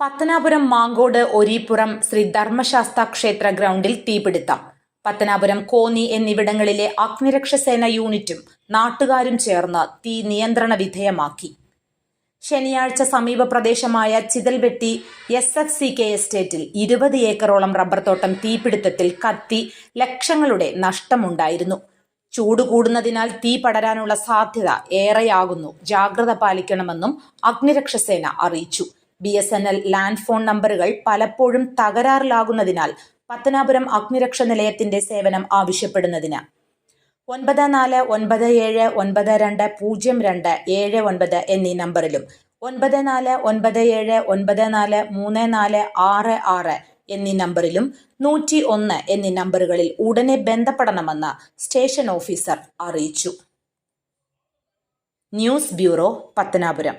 പത്തനാപുരം മാങ്കോട് ഒരീപ്പുറം ശ്രീ ധർമ്മശാസ്ത ക്ഷേത്ര ഗ്രൗണ്ടിൽ തീപിടുത്തം. പത്തനാപുരം കോന്നി എന്നിവിടങ്ങളിലെ അഗ്നിരക്ഷസേന യൂണിറ്റും നാട്ടുകാരും ചേർന്ന് തീ നിയന്ത്രണ വിധേയമാക്കി. ശനിയാഴ്ച സമീപ പ്രദേശമായ Chithalvetti S F C K എസ്റ്റേറ്റിൽ ഇരുപത് ഏക്കറോളം റബ്ബർ തോട്ടം തീപിടുത്തത്തിൽ കത്തി ലക്ഷങ്ങളുടെ നഷ്ടമുണ്ടായിരുന്നു. ചൂട് കൂടുന്നതിനാൽ തീ പടരാനുള്ള സാധ്യത ഏറെയാകുന്നു. ജാഗ്രത പാലിക്കണമെന്നും അഗ്നിരക്ഷസേന അറിയിച്ചു. B S N L land phone നമ്പറുകൾ പലപ്പോഴും തകരാറിലാകുന്നതിനാൽ പത്തനാപുരം അഗ്നിരക്ഷ നിലയത്തിന്റെ സേവനം ആവശ്യപ്പെടുന്നതിന്. ഒൻപത് നാല് ഒൻപത് ഏഴ് ഒൻപത് രണ്ട് പൂജ്യം രണ്ട് ഏഴ് ഒൻപത് എന്നീ നമ്പറിലും ഒൻപത് നാല് ഒൻപത് ഏഴ് ഒൻപത് നാല് മൂന്ന് നാല് ആറ് ആറ് എന്നീ നമ്പറിലും നൂറ്റി ഒന്ന് എന്നീ നമ്പറുകളിൽ ഉടനെ ബന്ധപ്പെടണമെന്ന് സ്റ്റേഷൻ ഓഫീസർ അറിയിച്ചു. News bureau Pathanapuram.